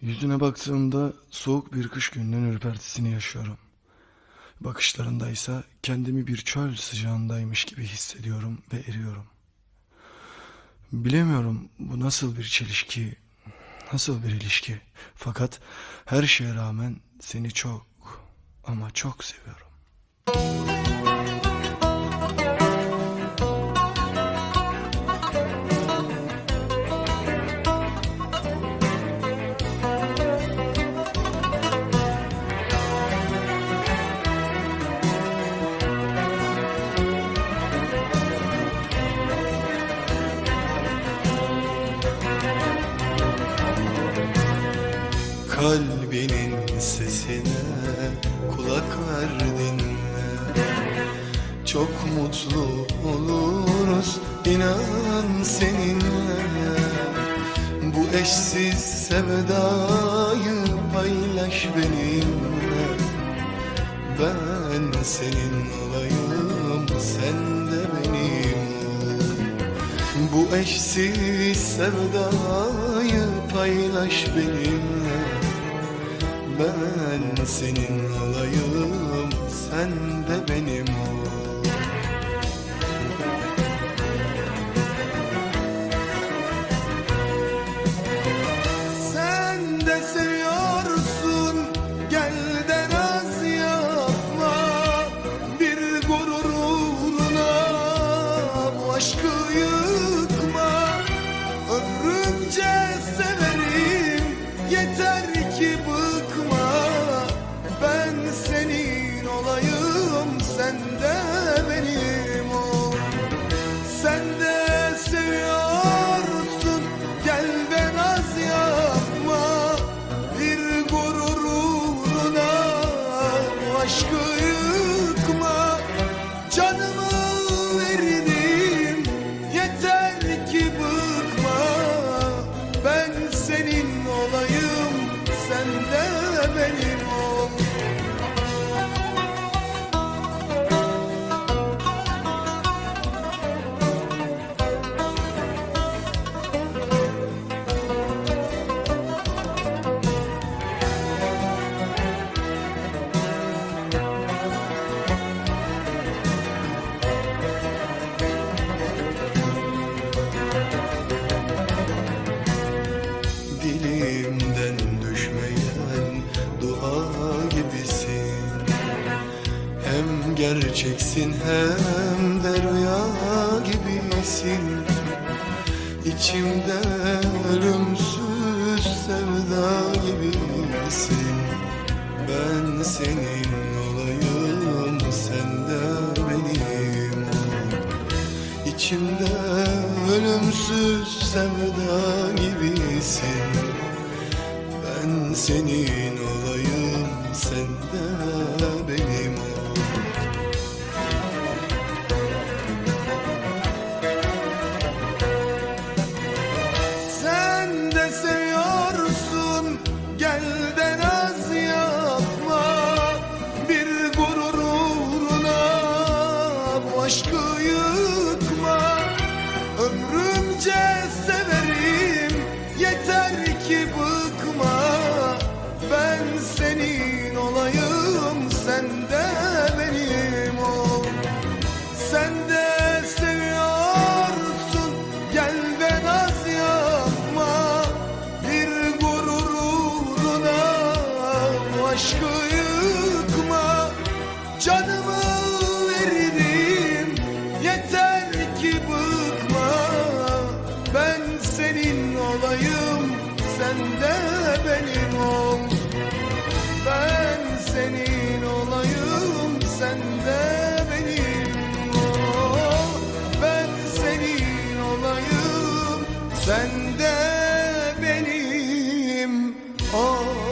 Yüzüne baktığımda soğuk bir kış gününün ürpertisini yaşıyorum. Bakışlarındaysa kendimi bir çöl sıcağındaymış gibi hissediyorum ve eriyorum. Bilemiyorum bu nasıl bir çelişki, nasıl bir ilişki. Fakat her şeye rağmen seni çok ama çok seviyorum. Kalbinin sesine kulak verdin mi? Çok mutlu oluruz inan seninle Bu eşsiz sevdayı paylaş benimle Ben senin olayım sen de benim. Bu eşsiz sevdayı paylaş benimle Ben senin olayım sen de benim ol gerçeksin hem de rüya gibisin. İçimde ölümsüz sevda gibisin. Ben senin olayım sen de benim İçimde ölümsüz sevda gibisin. Ben senin olayım sen de aşkı yıkma Canımı veririm. Yeter ki bıkma Ben senin olayım sen de benim ol. Ben senin olayım sen de benim ol. Ben senin olayım sen de benim ol